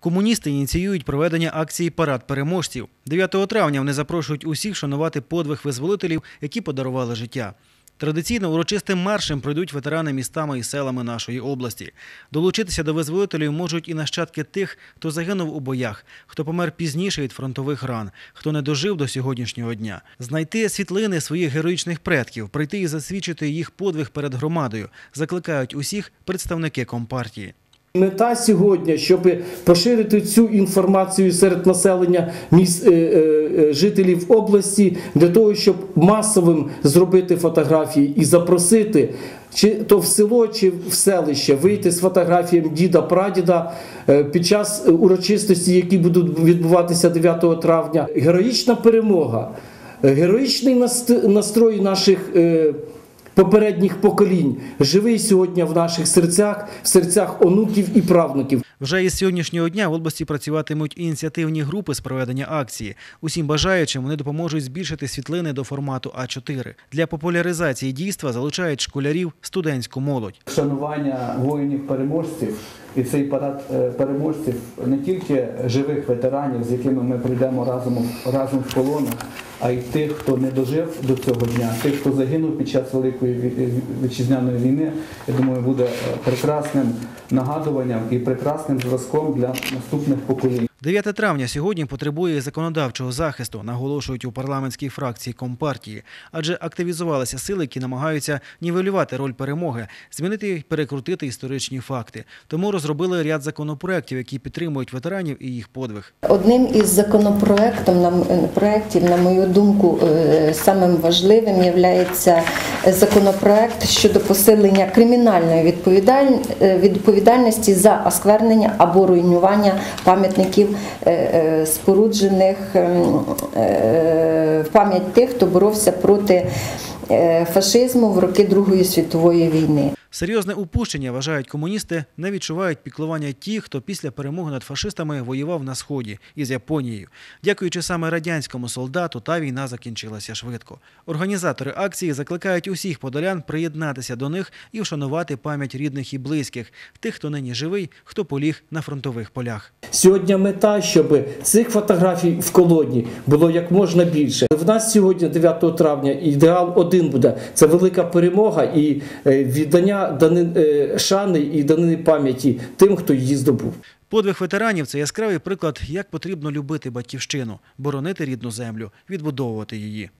Комуністи ініціюють проведення акції Парад переможців. 9 травня вони запрошують усіх шанувати подвиг визволителів, які подарували життя. Традиційно урочистим маршем пройдуть ветерани містами і селами нашої області. Долучитися до визволителів можуть і нащадки тих, хто загинув у боях, хто помер пізніше від фронтових ран, хто не дожив до сьогоднішнього дня. Знайти світлини своїх героїчних предків, прийти і засвідчити їх подвиг перед громадою. Закликають усіх представники компартії. Мета сьогодні, щоб поширити цю інформацію серед населення міст, е, е, жителів області, для того, щоб масовим зробити фотографії і запросити чи то в село, чи в селище вийти з фотографіями діда, прадіда е, під час урочистості, які будуть відбуватися 9 травня. Героїчна перемога, е, героїчний наст- настрой наших. Попередніх поколінь живий сьогодні в наших серцях, в серцях онуків і правнуків. Вже із сьогоднішнього дня в області працюватимуть ініціативні групи з проведення акції. Усім бажаючим вони допоможуть збільшити світлини до формату А4. Для популяризації дійства залучають школярів, студентську молодь. Шанування воїнів-переможців і цей парад е, переможців не тільки живих ветеранів, з якими ми прийдемо разом, разом в колону, а й тих, хто не дожив до цього дня, тих, хто загинув під час Великої вітчизняної війни. Я думаю, буде е, прекрасним нагадуванням і прекрасним зразком для наступних поколінь. 9 травня сьогодні потребує законодавчого захисту, наголошують у парламентській фракції Компартії, адже активізувалися сили, які намагаються нівелювати роль перемоги, змінити і перекрутити історичні факти. Тому розробили ряд законопроєктів, які підтримують ветеранів і їх подвиг. Одним із законопроектів, на проектів, на мою думку, е, самим важливим є законопроект щодо посилення кримінальної е, відповідальності за осквернення або руйнування пам'ятників, е, е, споруджених ем, в пам'ять тих, хто боровся проти фашизму в роки Другої світової війни. Серйозне упущення, вважають комуністи, не відчувають піклування ті, хто після перемоги над фашистами воював на сході із Японією. Дякуючи саме радянському солдату, та війна закінчилася швидко. Організатори акції закликають усіх подолян приєднатися до них і вшанувати пам'ять рідних і близьких, тих, хто нині живий, хто поліг на фронтових полях. Сьогодні мета, щоб цих фотографій в колоні було як можна більше. В нас сьогодні, 9 травня, ідеал один буде: це велика перемога і е, віддання дани- е, шани і данини пам'яті тим, хто її здобув. Подвиг ветеранів це яскравий приклад, як потрібно любити батьківщину, боронити рідну землю, відбудовувати її.